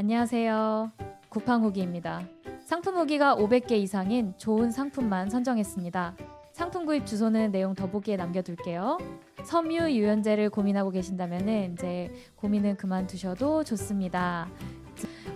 안녕하세요. 구팡 후기입니다. 상품 후기가 500개 이상인 좋은 상품만 선정했습니다. 상품 구입 주소는 내용 더보기에 남겨둘게요. 섬유 유연제를 고민하고 계신다면 이제 고민은 그만두셔도 좋습니다.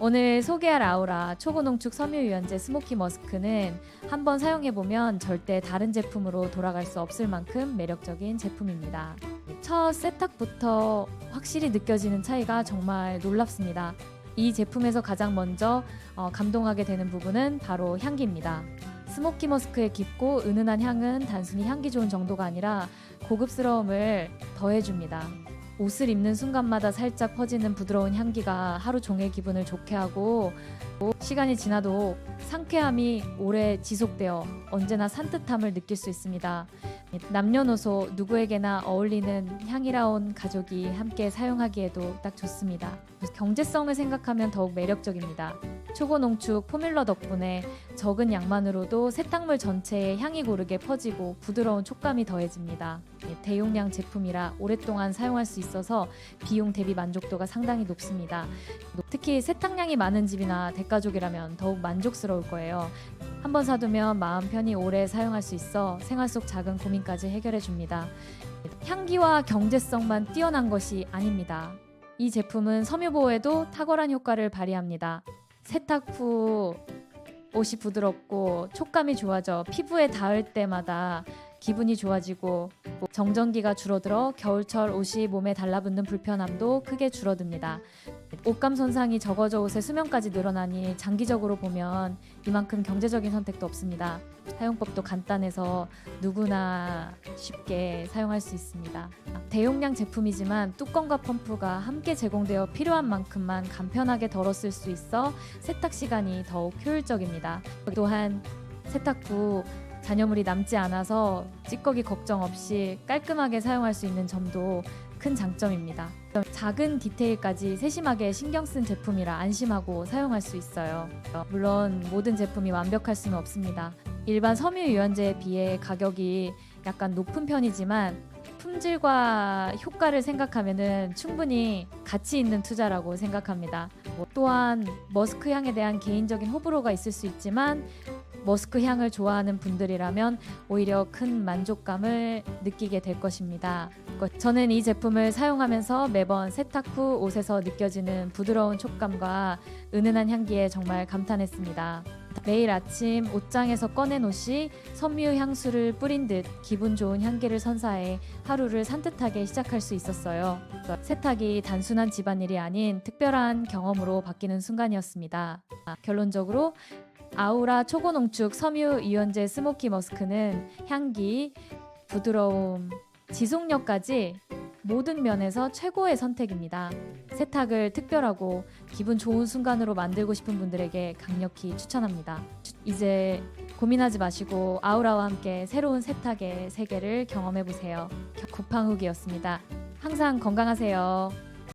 오늘 소개할 아우라 초고농축 섬유 유연제 스모키 머스크는 한번 사용해보면 절대 다른 제품으로 돌아갈 수 없을 만큼 매력적인 제품입니다. 첫 세탁부터 확실히 느껴지는 차이가 정말 놀랍습니다. 이 제품에서 가장 먼저 어, 감동하게 되는 부분은 바로 향기입니다. 스모키 머스크의 깊고 은은한 향은 단순히 향기 좋은 정도가 아니라 고급스러움을 더해줍니다. 옷을 입는 순간마다 살짝 퍼지는 부드러운 향기가 하루 종일 기분을 좋게 하고 시간이 지나도 상쾌함이 오래 지속되어 언제나 산뜻함을 느낄 수 있습니다. 남녀노소 누구에게나 어울리는 향이라온 가족이 함께 사용하기에도 딱 좋습니다. 경제성을 생각하면 더욱 매력적입니다. 초고농축 포뮬러 덕분에 적은 양만으로도 세탁물 전체에 향이 고르게 퍼지고 부드러운 촉감이 더해집니다. 예, 대용량 제품이라 오랫동안 사용할 수 있어서 비용 대비 만족도가 상당히 높습니다. 특히 세탁량이 많은 집이나 대가족 이라면 더욱 만족스러울 거예요. 한번 사두면 마음 편히 오래 사용할 수 있어 생활 속 작은 고민까지 해결해 줍니다. 향기와 경제성만 뛰어난 것이 아닙니다. 이 제품은 섬유 보호에도 탁월한 효과를 발휘합니다. 세탁 후 옷이 부드럽고 촉감이 좋아져 피부에 닿을 때마다 기분이 좋아지고 정전기가 줄어들어 겨울철 옷이 몸에 달라붙는 불편함도 크게 줄어듭니다. 옷감 손상이 적어져 옷의 수명까지 늘어나니 장기적으로 보면 이만큼 경제적인 선택도 없습니다. 사용법도 간단해서 누구나 쉽게 사용할 수 있습니다. 대용량 제품이지만 뚜껑과 펌프가 함께 제공되어 필요한 만큼만 간편하게 덜었을 수 있어 세탁 시간이 더욱 효율적입니다. 또한 세탁 후 잔여물이 남지 않아서 찌꺼기 걱정 없이 깔끔하게 사용할 수 있는 점도 큰 장점입니다. 작은 디테일까지 세심하게 신경 쓴 제품이라 안심하고 사용할 수 있어요. 물론 모든 제품이 완벽할 수는 없습니다. 일반 섬유 유연제에 비해 가격이 약간 높은 편이지만 품질과 효과를 생각하면은 충분히 가치 있는 투자라고 생각합니다. 뭐 또한 머스크 향에 대한 개인적인 호불호가 있을 수 있지만 머스크 향을 좋아하는 분들이라면 오히려 큰 만족감을 느끼게 될 것입니다. 저는 이 제품을 사용하면서 매번 세탁 후 옷에서 느껴지는 부드러운 촉감과 은은한 향기에 정말 감탄했습니다. 매일 아침 옷장에서 꺼낸 옷이 섬유 향수를 뿌린 듯 기분 좋은 향기를 선사해 하루를 산뜻하게 시작할 수 있었어요. 세탁이 단순한 집안일이 아닌 특별한 경험으로 바뀌는 순간이었습니다. 결론적으로 아우라 초고농축 섬유 유연제 스모키 머스크는 향기, 부드러움, 지속력까지 모든 면에서 최고의 선택입니다. 세탁을 특별하고 기분 좋은 순간으로 만들고 싶은 분들에게 강력히 추천합니다. 이제 고민하지 마시고 아우라와 함께 새로운 세탁의 세계를 경험해 보세요. 구팡욱이었습니다. 항상 건강하세요.